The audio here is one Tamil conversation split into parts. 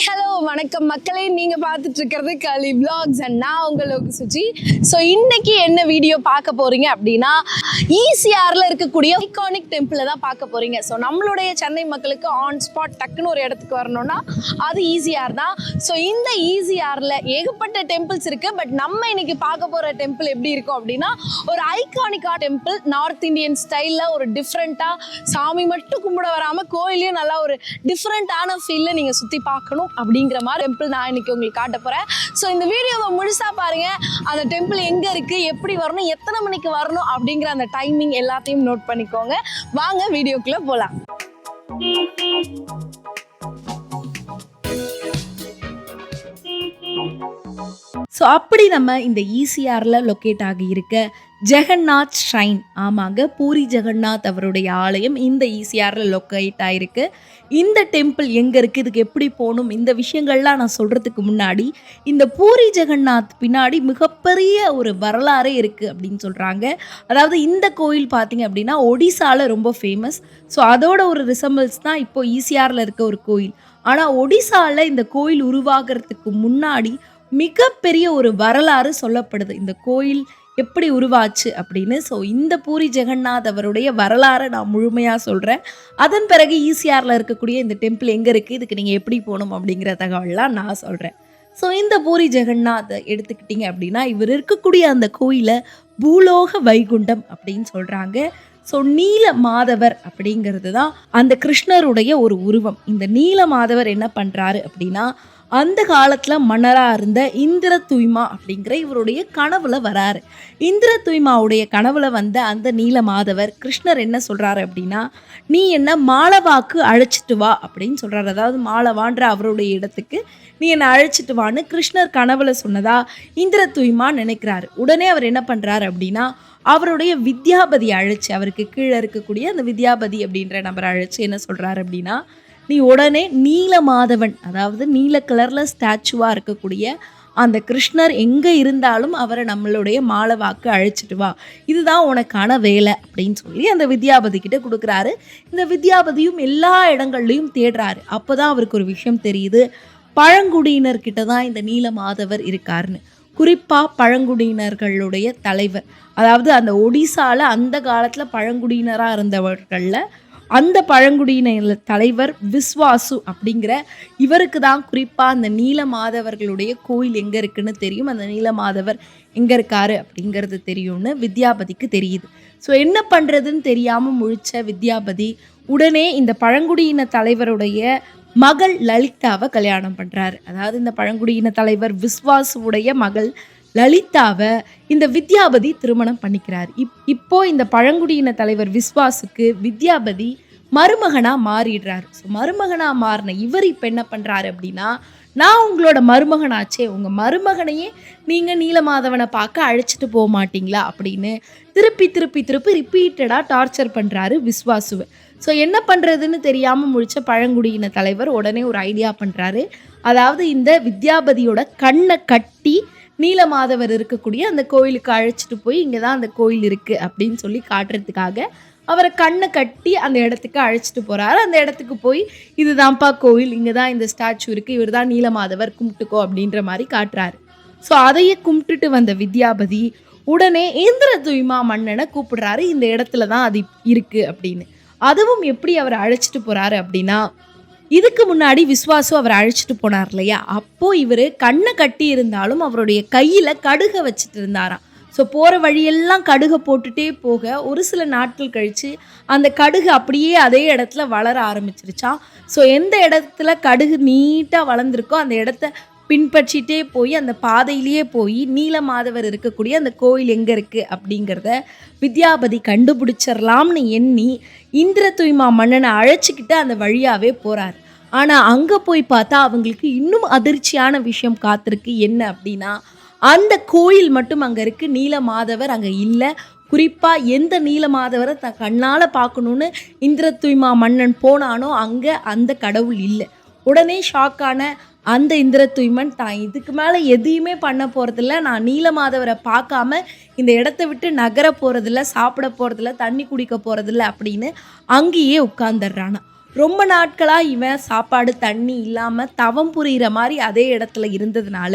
Hello, வணக்கம் மக்களே நீங்க பார்த்துட்டு இருக்கிறது களி பிளாக்ஸ் அண்ட் நான் உங்களுக்கு சுஜி. ஸோ இன்னைக்கு என்ன வீடியோ பார்க்க போறீங்க அப்படின்னா ஈசிஆர்ல இருக்கக்கூடிய ஐகானிக் டெம்பிளை தான் பார்க்க போறீங்க. ஸோ நம்மளுடைய சென்னை மக்களுக்கு ஆன் ஸ்பாட் டக்குன்னு ஒரு இடத்துக்கு வரணும்னா அது ஈசிஆர் தான். ஸோ இந்த ஈசிஆர்ல ஏகப்பட்ட டெம்பிள்ஸ் இருக்கு. பட் நம்ம இன்னைக்கு பார்க்க போற டெம்பிள் எப்படி இருக்கும் அப்படின்னா ஒரு ஐகானிக்கா டெம்பிள் நார்த் இந்தியன் ஸ்டைல்ல ஒரு டிஃப்ரெண்டா சாமி மட்டும் கும்பிட வராம கோயிலையும் நல்லா ஒரு டிஃப்ரெண்டான ஃபீல்ல நீங்க சுத்தி பார்க்கணும் அப்படிங்கிற மாதிரி டெம்பிள் நான் இன்னைக்கு உங்களுக்கு காட்ட போறேன். ஸோ இந்த வீடியோவை முழுசா பாருங்க. அந்த டெம்பிள் எங்க இருக்கு? எப்படி வரணும்? எத்தனை மணிக்கு வரணும்? அப்படிங்கிற அந்த டைமிங் எல்லாத்தையும் நோட் பண்ணிக்கோங்க. வாங்க வீடியோக்குள்ள போலாம். ஸோ அப்படி நம்ம இந்த ஈசிஆரில் லொக்கேட் ஆகி இருக்க ஜெகநாத் ஷ்ரைன் ஆமாங்க பூரி ஜெகநாத் அவருடைய ஆலயம் இந்த ஈசிஆரில் லொக்கேட் ஆகிருக்கு இந்த டெம்பிள் எங்கே இருக்குது இதுக்கு எப்படி போகணும்? இந்த விஷயங்கள்லாம் நான் சொல்கிறதுக்கு முன்னாடி இந்த பூரி ஜெகநாத் பின்னாடி மிகப்பெரிய ஒரு வரலாறே இருக்குது அப்படின்னு சொல்கிறாங்க அதாவது இந்த கோயில் பார்த்தீங்க அப்படின்னா ஒடிசாவில் ரொம்ப ஃபேமஸ் ஸோ அதோட ஒரு ரிசம்பிள்ஸ் தான் இப்போ ஈசிஆரில் இருக்க ஒரு கோயில். ஆனால் ஒடிசாவில் இந்த கோயில் உருவாகிறதுக்கு முன்னாடி மிகப்பெரிய ஒரு வரலாறு சொல்லப்படுது. இந்த கோயில் எப்படி உருவாச்சு அப்படின்னு. ஸோ இந்த பூரி ஜெகநாத் அவருடைய வரலாறை நான் முழுமையாக சொல்கிறேன் அதன் பிறகு ஈசிஆரில் இருக்கக்கூடிய இந்த டெம்பிள் எங்கே இருக்குது இதுக்கு நீங்கள் எப்படி போகணும் அப்படிங்கிற தகவல்லாம் நான் சொல்கிறேன் ஸோ இந்த பூரி ஜெகநாத் எடுத்துக்கிட்டிங்க அப்படின்னா இவர் இருக்கக்கூடிய அந்த கோயிலை பூலோக வைகுண்டம் அப்படின்னு சொல்கிறாங்க ஸோ நீல மாதவர் அப்படிங்கிறது தான் அந்த கிருஷ்ணருடைய ஒரு உருவம். இந்த நீல மாதவர் என்ன பண்ணுறாரு அப்படின்னா அந்த காலத்தில் மன்னராக இருந்த இந்திர தூய்மா அப்படிங்கிற இவருடைய கனவுல வராரு. இந்திர தூய்மாவுடைய கனவுல வந்த அந்த நீல மாதவர் கிருஷ்ணர் என்ன சொல்கிறாரு அப்படின்னா நீ என்ன மாலவாக்கு அழைச்சிட்டு வா அப்படின்னு சொல்கிறாரு அதாவது மாலவான்ற அவருடைய இடத்துக்கு நீ என்னை அழைச்சிட்டு வான்னு கிருஷ்ணர் கனவுல சொன்னதா இந்திர தூய்மா நினைக்கிறாரு. உடனே அவர் என்ன பண்ணுறாரு அப்படின்னா அவருடைய வித்யாபதி அழைச்சு அவருக்கு கீழே இருக்கக்கூடிய அந்த வித்யாபதி அப்படின்ற நபரை அழைச்சு என்ன சொல்கிறாரு அப்படின்னா நீ உடனே நீல மாதவன் அதாவது நீல கலரில் ஸ்டாச்சுவாக இருக்கக்கூடிய அந்த கிருஷ்ணர் எங்கே இருந்தாலும் அவரை நம்மளுடைய மாலவாக்கு அழைச்சிட்டு வா. இதுதான் உனக்கான வேலை அப்படின்னு சொல்லி அந்த வித்யாபதி கிட்ட கொடுக்குறாரு. இந்த வித்யாபதியும் எல்லா இடங்கள்லையும் தேடுறாரு. அப்போ தான் அவருக்கு ஒரு விஷயம் தெரியுது. பழங்குடியினர்கிட்ட தான் இந்த நீலமாதவர் இருக்காருன்னு. குறிப்பாக பழங்குடியினர்களுடைய தலைவர். அதாவது அந்த ஒடிசாவில் அந்த காலத்தில் பழங்குடியினராக இருந்தவர்களில் அந்த பழங்குடியின தலைவர் விஸ்வாசு அப்படிங்கிற இவருக்கு தான் குறிப்பாக அந்த நீல மாதவர்களுடைய கோயில் எங்கே இருக்குன்னு தெரியும். அந்த நீல மாதவர் எங்கே இருக்காரு அப்படிங்கிறது தெரியும்னு வித்யாபதிக்கு தெரியுது. ஸோ என்ன பண்ணுறதுன்னு தெரியாமல் முழிச்ச வித்யாபதி உடனே இந்த பழங்குடியின தலைவருடைய மகள் லலிதாவை கல்யாணம் பண்ணுறாரு அதாவது இந்த பழங்குடியின தலைவர் விஸ்வாசுவுடைய மகள் லலிதாவை இந்த வித்யாபதி திருமணம் பண்ணிக்கிறார். இப் இப்போ இந்த பழங்குடியின தலைவர் விஸ்வாசுக்கு வித்யாபதி மருமகனாக மாறிடுறாரு. ஸோ மருமகனாக மாறின இவர் இப்போ என்ன பண்ணுறாரு அப்படின்னா நான் உங்களோட மருமகனாச்சே உங்கள் மருமகனையே நீங்கள் நீலமாதவனை பார்க்க அழைச்சிட்டு போக மாட்டீங்களா அப்படின்னு திருப்பி திருப்பி திருப்பி ரிப்பீட்டடாக டார்ச்சர் பண்ணுறாரு விஸ்வாசுவை. ஸோ என்ன பண்ணுறதுன்னு தெரியாமல் முழிச்ச பழங்குடியின தலைவர் உடனே ஒரு ஐடியா பண்ணுறாரு அதாவது இந்த வித்யாபதியோட கண்ணை கட்டி நீலமாதவர் இருக்கக்கூடிய அந்த கோயிலுக்கு அழைச்சிட்டு போய் இங்கே தான் அந்த கோயில் இருக்குது அப்படின்னு சொல்லி காட்டுறதுக்காக அவரை கண்ணை கட்டி அந்த இடத்துக்கு அழைச்சிட்டு போகிறாரு அந்த இடத்துக்கு போய் இதுதான்ப்பா கோயில் இங்கே தான் இந்த ஸ்டாச்சு இருக்குது இவர் தான் நீலமாதவர் கும்பிட்டுக்கோ அப்படின்ற மாதிரி காட்டுறாரு. ஸோ அதையே கும்பிட்டுட்டு வந்த வித்யாபதி உடனே இந்திர துய்மா மன்னனை கூப்பிடுறாரு. இந்த இடத்துல தான் அது இருக்குது அப்படின்னு. அதுவும் எப்படி அவரை அழைச்சிட்டு போகிறாரு அப்படின்னா இதுக்கு முன்னாடி விஸ்வாசு அவரை அழைச்சிட்டு போனார் இல்லையா? அப்போ இவர் கண்ணை கட்டி இருந்தாலும் அவருடைய கையில் கடுகை வச்சுட்டு இருந்தாராம். ஸோ போகிற வழியெல்லாம் கடுகை போட்டுட்டே போக ஒரு சில நாட்கள் கழித்து அந்த கடுகு அப்படியே அதே இடத்துல வளர ஆரம்பிச்சிருச்சான் ஸோ எந்த இடத்துல கடுகு நீட்டாக வளர்ந்துருக்கோ அந்த இடத்த பின்பற்றிட்டே போய் அந்த பாதையிலேயே போய் நீலமாதவர் இருக்கக்கூடிய அந்த கோயில் எங்கே இருக்குது அப்படிங்கிறத வித்யாபதி கண்டுபிடிச்சிடலாம்னு எண்ணி இந்திர தூய்மா மன்னனை அழைச்சிக்கிட்டு அந்த வழியாகவே போகிறார் ஆனால் அங்கே போய் பார்த்தா அவங்களுக்கு இன்னும் அதிர்ச்சியான விஷயம் காத்திருக்கு. என்ன அப்படின்னா அந்த கோயில் மட்டும் அங்கே இருக்குது நீலமாதவர் அங்கே இல்லை. குறிப்பாக எந்த நீலமாதவரை தன் கண்ணால் பார்க்கணுன்னு இந்திர தூய்மா மன்னன் போனானோ அங்கே அந்த கடவுள் இல்லை. உடனே ஷாக்கான அந்த இந்திர தூய்மன் தான். இதுக்கு மேலே எதையுமே பண்ண போகிறதில்ல நான் நீலமாதவரை பார்க்காம இந்த இடத்த விட்டு நகர போகிறதில்ல சாப்பிட போகிறதில்ல தண்ணி குடிக்க போகிறதில்ல அப்படின்னு அங்கேயே உட்காந்துடுறானா ரொம்ப நாட்களாக இவன் சாப்பாடு தண்ணி இல்லாமல் தவம் புரிகிற மாதிரி அதே இடத்துல இருந்ததுனால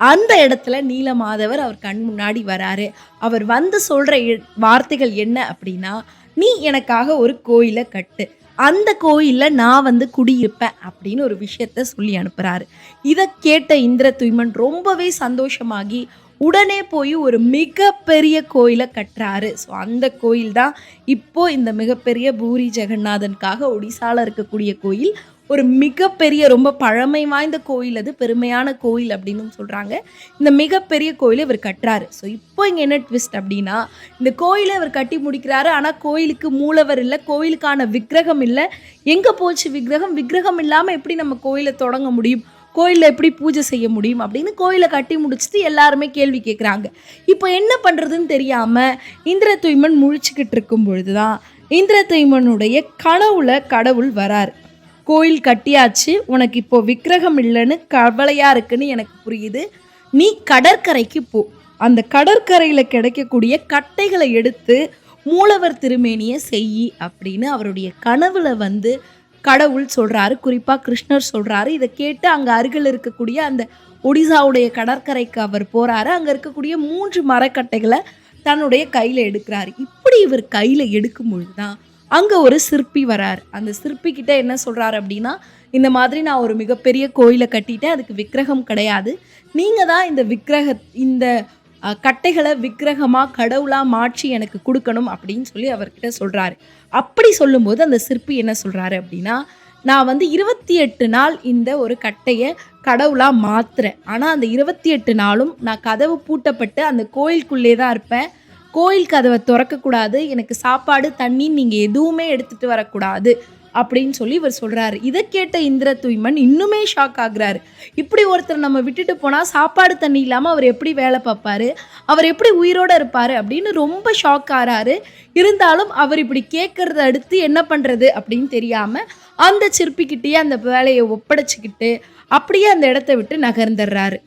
அந்த இடத்துல நீலமாதவர் அவர் கண் முன்னாடி வராரு. அவர் வந்து சொல்கிற வார்த்தைகள் என்ன அப்படின்னா நீ எனக்காக ஒரு கோயிலை கட்டு. அந்த கோயிலில் நான் வந்து குடியிருப்பேன் அப்படின்னு ஒரு விஷயத்த சொல்லி அனுப்புகிறாரு இதை கேட்ட இந்திர தூய்மன் ரொம்பவே சந்தோஷமாகி உடனே போய் ஒரு மிகப்பெரிய கோயிலை கட்டுறாரு. ஸோ அந்த கோயில் தான் இப்போ இந்த மிகப்பெரிய பூரி ஜெகநாதனுக்காக ஒடிசாவில் இருக்கக்கூடிய கோயில். ஒரு மிகப்பெரிய ரொம்ப பழமை வாய்ந்த கோயில் அது பெருமையான கோயில் அப்படின்னு சொல்கிறாங்க இந்த மிகப்பெரிய கோயிலை இவர் கட்டுறாரு. ஸோ இப்போ இங்கே என்ன ட்விஸ்ட் அப்படின்னா இந்த கோயிலை இவர் கட்டி முடிக்கிறாரு. ஆனால் கோயிலுக்கு மூலவர் இல்லை கோயிலுக்கான விக்கிரகம் இல்லை. எங்கே போச்சு விக்கிரகம்? விக்கிரகம் இல்லாமல் எப்படி நம்ம கோயிலை தொடங்க முடியும்? கோயிலில் எப்படி பூஜை செய்ய முடியும்? அப்படின்னு கோயிலை கட்டி முடிச்சுட்டு எல்லாருமே கேள்வி கேட்குறாங்க இப்போ என்ன பண்ணுறதுன்னு தெரியாமல் இந்திர தூய்மன் முழிச்சுக்கிட்டு இருக்கும் பொழுது தான் இந்திர தூய்மனுடைய கனவுல கடவுள் வரார். கோயில் கட்டியாச்சு. உனக்கு இப்போ விக்கிரகம் இல்லைன்னு கவலையாக இருக்குன்னு எனக்கு புரியுது. நீ கடற்கரைக்கு போ. அந்த கடற்கரையில் கிடைக்கக்கூடிய கட்டைகளை எடுத்து மூலவர் திருமேனியை செய் அப்படின்னு அவருடைய கனவுல வந்து கடவுள் சொல்கிறாரு குறிப்பாக கிருஷ்ணர் சொல்கிறாரு இதை கேட்டு அங்கே அருகில் இருக்கக்கூடிய அந்த ஒடிசாவுடைய கடற்கரைக்கு அவர் போகிறாரு அங்கே இருக்கக்கூடிய மூன்று மரக்கட்டைகளை தன்னுடைய கையில் எடுக்கிறாரு. இப்படி இவர் கையில் எடுக்கும் பொழுது தான் அங்கே ஒரு சிற்பி வரார். அந்த சிற்பி கிட்ட என்ன சொல்கிறாரு அப்படின்னா இந்த மாதிரி நான் ஒரு மிகப்பெரிய கோயிலை கட்டிட்டேன் அதுக்கு விக்கிரகம் கிடையாது. நீங்கள் தான் இந்த விக்கிரக இந்த கட்டைகளை விக்கிரகமாக கடவுளாக மாற்றி எனக்கு கொடுக்கணும் அப்படின்னு சொல்லி அவர்கிட்ட சொல்கிறாரு அப்படி சொல்லும்போது அந்த சிற்பி என்ன சொல்கிறாரு அப்படின்னா நான் வந்து இருபத்தி எட்டு நாள் இந்த ஒரு கட்டையை கடவுளாக மாற்றுறேன் ஆனால் அந்த இருபத்தி எட்டு நாளும் நான் கதவு பூட்டப்பட்டு அந்த கோயிலுக்குள்ளே தான் இருப்பேன். கோயில் கதவை திறக்கக்கூடாது எனக்கு சாப்பாடு தண்ணி நீங்கள் எதுவுமே எடுத்துகிட்டு வரக்கூடாது அப்படின்னு சொல்லி இவர் சொல்கிறாரு இதை கேட்ட இந்திர தூய்மன் இன்னுமே ஷாக் ஆகுறாரு. இப்படி ஒருத்தர் நம்ம விட்டுட்டு போனால் சாப்பாடு தண்ணி இல்லாமல் அவர் எப்படி வேலை பார்ப்பாரு? அவர் எப்படி உயிரோடு இருப்பார் அப்படின்னு ரொம்ப ஷாக் ஆகிறாரு இருந்தாலும் அவர் இப்படி கேட்குறத அடுத்து என்ன பண்ணுறது அப்படின்னு தெரியாமல் அந்த சிற்பிக்கிட்டேயே அந்த வேலையை ஒப்படைச்சிக்கிட்டு அப்படியே அந்த இடத்த விட்டு நகர்ந்துடுறாரு.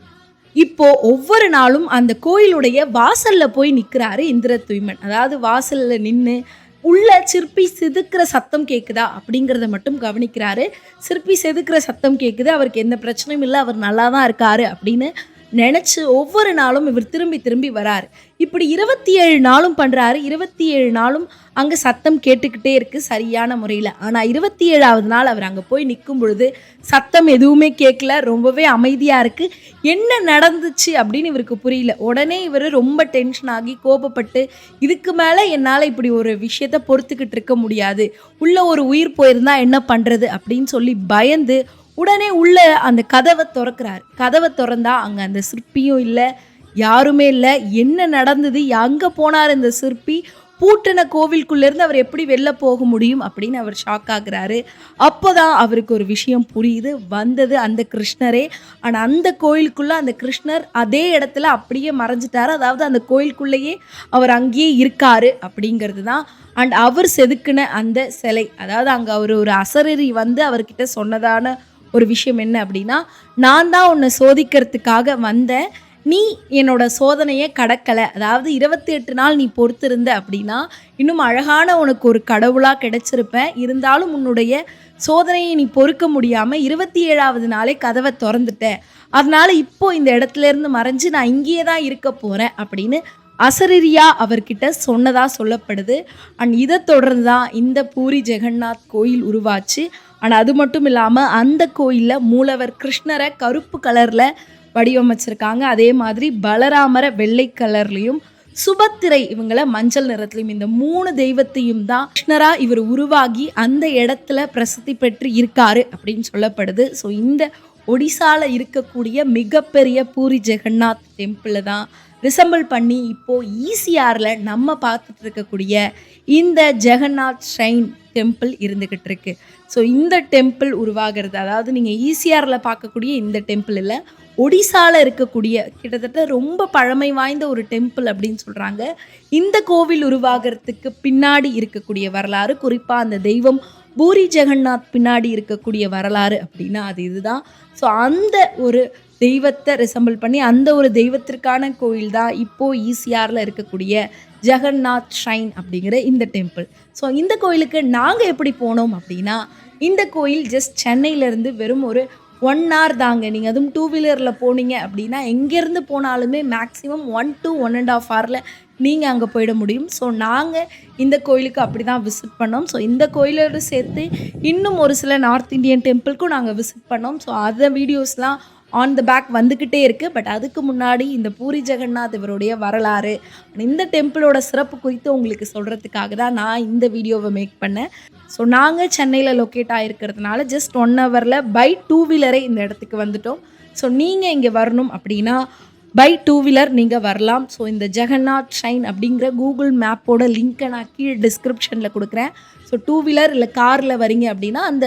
இப்போ ஒவ்வொரு நாளும் அந்த கோயிலுடைய வாசல்ல போய் நிற்கிறாரு இந்திர தூய்மன். அதாவது வாசல்ல நின்று உள்ள சிற்பி செதுக்கிற சத்தம் கேட்குதா அப்படிங்கிறத மட்டும் கவனிக்கிறாரு. சிற்பி செதுக்கிற சத்தம் கேட்குது அவருக்கு எந்த பிரச்சனையும் இல்லை அவர் நல்லா தான் இருக்காரு அப்படின்னு நினச்சி ஒவ்வொரு நாளும் இவர் திரும்பி திரும்பி வராரு. இப்படி இருபத்தி ஏழு நாளும் பண்ணுறாரு இருபத்தி ஏழு நாளும் அங்கே சத்தம் கேட்டுக்கிட்டே இருக்குது சரியான முறையில். ஆனால் இருபத்தி ஏழாவது நாள் அவர் அங்கே போய் நிற்கும் பொழுது சத்தம் எதுவுமே கேட்கல ரொம்பவே அமைதியாக இருக்குது என்ன நடந்துச்சு அப்படின்னு இவருக்கு புரியல. உடனே இவர் ரொம்ப டென்ஷன் ஆகி கோபப்பட்டு இதுக்கு மேலே என்னால் இப்படி ஒரு விஷயத்த பொறுத்துக்கிட்டு இருக்க முடியாது. உள்ள ஒரு உயிர் போயிருந்தா என்ன பண்ணுறது அப்படின்னு சொல்லி பயந்து உடனே உள்ள அந்த கதவை திறக்கிறார். கதவை திறந்தா அங்கே அந்த சிற்பியும் இல்லை யாருமே இல்லை. என்ன நடந்தது? எங்கே போனார் இந்த சிற்பி? பூட்டின கோவிலுக்குள்ளேருந்து அவர் எப்படி வெளில போக முடியும் அப்படின்னு அவர் ஷாக் ஆகுறாரு. அப்போ தான் அவருக்கு ஒரு விஷயம் புரியுது. வந்தது அந்த கிருஷ்ணரே. ஆனால் அந்த கோயிலுக்குள்ளே அந்த கிருஷ்ணர் அதே இடத்துல அப்படியே மறைஞ்சிட்டாரு. அதாவது அந்த கோயிலுக்குள்ளேயே அவர் அங்கேயே இருக்காரு அப்படிங்கிறது தான். அண்ட் அவர் செதுக்கின அந்த சிலை. அதாவது அங்கே அவர் ஒரு அசரரி வந்து அவர்கிட்ட சொன்னதான ஒரு விஷயம் என்ன அப்படின்னா நான் தான் உன்னை சோதிக்கிறதுக்காக வந்தேன். நீ என்னோட சோதனையை கடக்கலை. அதாவது இருபத்தி எட்டு நாள் நீ பொறுத்திருந்த அப்படின்னா இன்னும் அழகான உனக்கு ஒரு கடவுளாக கிடைச்சிருப்பேன். இருந்தாலும் உன்னுடைய சோதனையை நீ பொறுக்க முடியாமல் இருபத்தி ஏழாவது நாளே கதவை திறந்துட்டேன். அதனால் இப்போது இந்த இடத்துல இருந்து மறைஞ்சு நான் இங்கேயே தான் இருக்க போகிறேன் அப்படின்னு அசரரியா அவர்கிட்ட சொன்னதாக சொல்லப்படுது. அண்ட் இதை தொடர்ந்து தான் இந்த பூரி ஜெகநாத் கோயில் உருவாச்சு. ஆனால் அது மட்டும் இல்லாமல் அந்த கோயிலில் மூலவர் கிருஷ்ணரை கருப்பு கலரில் வடிவமைச்சிருக்காங்க. அதே மாதிரி பலராமரை வெள்ளை கலர்லேயும் சுபத்திரை இவங்கள மஞ்சள் நிறத்துலையும் இந்த மூணு தெய்வத்தையும் தான் கிருஷ்ணரா இவர் உருவாகி அந்த இடத்துல பிரசித்தி பெற்று இருக்காரு அப்படின்னு சொல்லப்படுது. ஸோ இந்த ஒடிசாவில் இருக்கக்கூடிய மிகப்பெரிய பூரி ஜெகநாத் டெம்பிள் தான் ரிசம்பிள் பண்ணி இப்போது ஈசிஆரில் நம்ம பார்த்துட்டு இருக்கக்கூடிய இந்த ஜெகநாத் ஷ்ரைன் டெம்பிள் இருந்துக்கிட்டு இருக்கு ஸோ இந்த டெம்பிள் உருவாகிறது அதாவது நீங்கள் ஈசிஆரில் பார்க்கக்கூடிய இந்த டெம்பிள் இல்லை இருக்கக்கூடிய கிட்டத்தட்ட ரொம்ப பழமை வாய்ந்த ஒரு டெம்பிள் அப்படின்னு சொல்கிறாங்க இந்த கோவில் உருவாகிறதுக்கு பின்னாடி இருக்கக்கூடிய வரலாறு குறிப்பாக அந்த தெய்வம் பூரி ஜெகநாத் பின்னாடி இருக்கக்கூடிய வரலாறு அப்படின்னா அது இதுதான். ஸோ அந்த ஒரு தெய்வத்தை ரிசம்பிள் பண்ணி அந்த ஒரு தெய்வத்திற்கான கோயில் தான் இப்போது ஈசிஆரில் இருக்கக்கூடிய ஜெகநாத் ஷைன் அப்படிங்கிற இந்த டெம்பிள் ஸோ இந்த கோயிலுக்கு நாங்கள் எப்படி போனோம் அப்படின்னா இந்த கோயில் ஜஸ்ட் சென்னையிலேருந்து வெறும் ஒரு ஒன் ஹவர் தாங்க. நீங்கள் அதுவும் டூ வீலரில் போனீங்க அப்படின்னா எங்கேருந்து போனாலுமே maximum one two one and half ஹவரில் நீங்கள் அங்கே போயிட முடியும். ஸோ நாங்கள் இந்த கோயிலுக்கு அப்படி தான் விசிட் பண்ணோம். ஸோ இந்த கோயிலோடு சேர்த்து இன்னும் ஒரு சில நார்த் இந்தியன் டெம்பிளுக்கும் நாங்கள் விசிட் பண்ணோம். ஸோ அதை வீடியோஸ்லாம் ஆன் த பேக் வந்துக்கிட்டே இருக்குது பட் அதுக்கு முன்னாடி இந்த பூரி ஜெகநாத் இவருடைய வரலாறு இந்த டெம்பிளோட சிறப்பு குறித்து உங்களுக்கு சொல்கிறதுக்காக தான் நான் இந்த வீடியோவை மேக் பண்ணேன். ஸோ நாங்கள் சென்னையில் லொக்கேட் ஆகிருக்கிறதுனால ஜஸ்ட் ஒன் ஹவரில் பை டூ வீலரே இந்த இடத்துக்கு வந்துட்டோம். ஸோ நீங்கள் இங்கே வரணும் அப்படின்னா பை டூ வீலர் நீங்கள் வரலாம். ஸோ இந்த ஜெகநாத் ஷைன் அப்படிங்கிற கூகுள் மேப்போட லிங்க்கை நான் கீழே டிஸ்கிரிப்ஷனில் கொடுக்குறேன். ஸோ டூ வீலர் இல்லை காரில் வரீங்க அப்படின்னா அந்த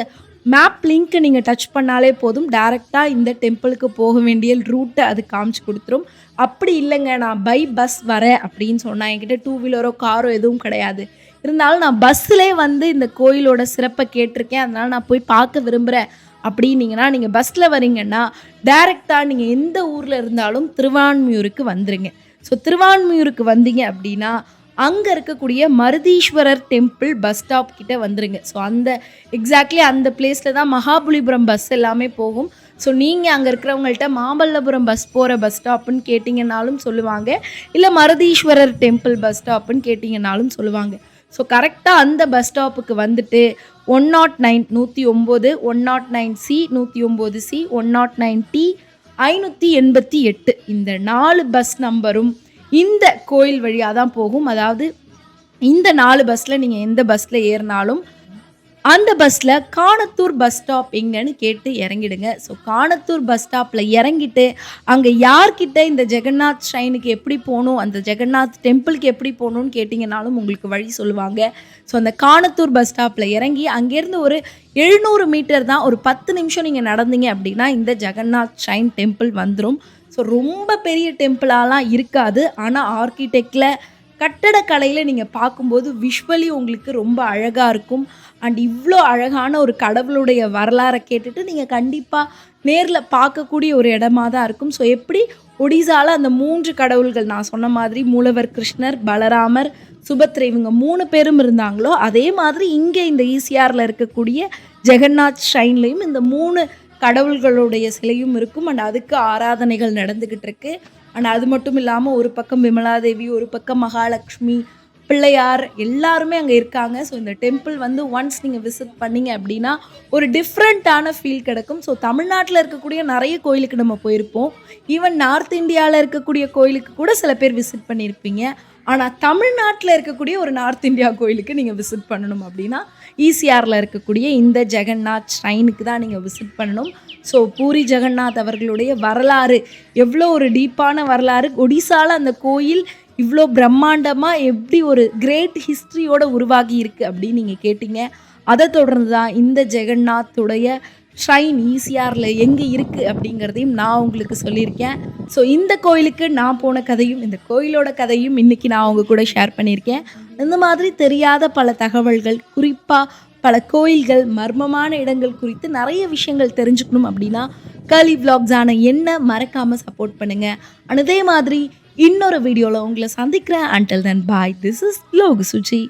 மேப் லிங்க்கை நீங்கள் டச் பண்ணாலே போதும். டேரெக்டாக இந்த டெம்பிளுக்கு போக வேண்டிய ரூட்டை அது காமிச்சு கொடுத்துரும். அப்படி இல்லைங்க நான் பை பஸ் வரேன் அப்படின்னு சொன்னால் என்கிட்ட டூ வீலரோ காரோ எதுவும் கிடையாது. இருந்தாலும் நான் பஸ்ஸிலே வந்து இந்த கோயிலோட சிறப்பை கேட்டிருக்கேன். அதனால் நான் போய் பார்க்க விரும்புகிறேன் அப்படின்னீங்கன்னா நீங்கள் பஸ்ஸில் வரீங்கன்னா டேரெக்டாக நீங்கள் எந்த ஊரில் இருந்தாலும் திருவான்மியூருக்கு வந்துடுங்க ஸோ திருவான்மியூருக்கு வந்தீங்க அப்படின்னா அங்கே இருக்கக்கூடிய மருதீஸ்வரர் டெம்பிள் பஸ் ஸ்டாப் கிட்டே வந்துருங்க. ஸோ அந்த எக்ஸாக்ட்லி அந்த பிளேஸில் தான் மகாபலிபுரம் பஸ் எல்லாமே போகும். ஸோ நீங்கள் அங்கே இருக்கிறவங்கள்ட்ட மாமல்லபுரம் பஸ் போகிற பஸ் ஸ்டாப்புன்னு கேட்டிங்கன்னாலும் சொல்லுவாங்க. இல்லை மருதீஸ்வரர் டெம்பிள் பஸ் ஸ்டாப்புன்னு கேட்டிங்கன்னாலும் சொல்லுவாங்க. ஸோ கரெக்டாக அந்த பஸ் ஸ்டாப்புக்கு வந்துட்டு ஒன் நாட் நைன் நூற்றி ஒம்பது ஒன் நாட் நைன் சி நூற்றி ஒம்பது C one nought nine D ஐநூற்றி எண்பத்தி எட்டு. இந்த நாலு பஸ் நம்பரும் இந்த கோயில் வழியாக தான் போகும். அதாவது இந்த நாலு பஸ்ஸில் நீங்கள் எந்த பஸ்ஸில் ஏறினாலும் அந்த பஸ்ஸில் காணத்தூர் பஸ் ஸ்டாப் எங்கன்னு கேட்டு இறங்கிடுங்க. ஸோ காணத்தூர் பஸ் ஸ்டாப்பில் இறங்கிட்டு அங்கே யார்கிட்ட இந்த ஜெகநாத் ஷ்ரைனுக்கு எப்படி போகணும் அந்த ஜெகநாத் டெம்பிளுக்கு எப்படி போகணும்னு கேட்டிங்கனாலும் உங்களுக்கு வழி சொல்லுவாங்க. ஸோ அந்த காணத்தூர் பஸ் ஸ்டாப்பில் இறங்கி அங்கேருந்து ஒரு எழுநூறு மீட்டர் தான் ஒரு பத்து நிமிஷம் நீங்கள் நடந்தீங்க அப்படின்னா இந்த ஜெகநாத் ஷ்ரைன் டெம்பிள் வந்துடும் ஸோ ரொம்ப பெரிய டெம்பிளாலாம் இருக்காது. ஆனால் ஆர்கிடெக்டில் கட்டடக்கலையில் நீங்கள் பார்க்கும்போது விஷுவலி உங்களுக்கு ரொம்ப அழகாக இருக்கும். அண்ட் இவ்வளோ அழகான ஒரு கடவுளுடைய வரலாறை கேட்டுட்டு நீங்கள் கண்டிப்பாக நேரில் பார்க்கக்கூடிய ஒரு இடமா தான் இருக்கும். ஸோ எப்படி? ஒடிசாவில் அந்த மூன்று கடவுள்கள் நான் சொன்ன மாதிரி மூலவர் கிருஷ்ணர் பலராமர் சுபத்ரை இவங்க மூணு பேரும் இருந்தாங்களோ அதே மாதிரி இங்கே இந்த ஈசிஆரில் இருக்கக்கூடிய ஜெகநாத் ஷைன்லேயும் இந்த மூணு கடவுள்களுடைய சிலையும் இருக்கும். அண்ட் அதுக்கு ஆராதனைகள் நடந்துக்கிட்டு இருக்கு. அண்ட் அது மட்டும் இல்லாமல் ஒரு பக்கம் விமலாதேவி ஒரு பக்கம் மகாலட்சுமி பிள்ளையார் எல்லாருமே அங்கே இருக்காங்க. ஸோ இந்த டெம்பிள் வந்து ஒன்ஸ் நீங்கள் விசிட் பண்ணீங்க அப்படின்னா ஒரு டிஃப்ரெண்ட்டான ஃபீல் கிடைக்கும். ஸோ தமிழ்நாட்டில் இருக்கக்கூடிய நிறைய கோயிலுக்கு நம்ம போயிருப்போம். ஈவன் நார்த் இந்தியாவில் இருக்கக்கூடிய கோயிலுக்கு கூட சில பேர் விசிட் பண்ணியிருப்பீங்க. ஆனால் தமிழ்நாட்டில் இருக்கக்கூடிய ஒரு நார்த் இந்தியா கோயிலுக்கு நீங்கள் விசிட் பண்ணணும் அப்படின்னா ஈசிஆரில் இருக்கக்கூடிய இந்த ஜெகநாத் ஷ்ரைனுக்கு தான் நீங்கள் விசிட் பண்ணணும். ஸோ பூரி ஜெகநாத் அவர்களுடைய வரலாறு எவ்வளோ ஒரு டீப்பான வரலாறு. ஒடிசாவில் அந்த கோயில் இவ்வளோ பிரம்மாண்டமாக எப்படி ஒரு கிரேட் ஹிஸ்ட்ரியோட உருவாகி இருக்குது அப்படின்னு நீங்கள் கேட்டீங்க. அதை தொடர்ந்து தான் இந்த ஜெகநாத்துடைய ஷ்ரைன் ஈசிஆரில் எங்கே இருக்குது அப்படிங்கிறதையும் நான் உங்களுக்கு சொல்லியிருக்கேன். ஸோ இந்த கோயிலுக்கு நான் போன கதையும் இந்த கோயிலோட கதையும் இன்றைக்கி நான் அவங்க கூட ஷேர் பண்ணியிருக்கேன். இந்த மாதிரி தெரியாத பல தகவல்கள் குறிப்பாக பல கோயில்கள் மர்மமான இடங்கள் குறித்து நிறைய விஷயங்கள் தெரிஞ்சுக்கணும் அப்படின்னா கலி விளாக்ஸான என்ன மறக்காமல் சப்போர்ட் பண்ணுங்கள் அதே மாதிரி இன்னொரு வீடியோவில் உங்களை சந்திக்கிறேன். Until then bye this is Loga Suchi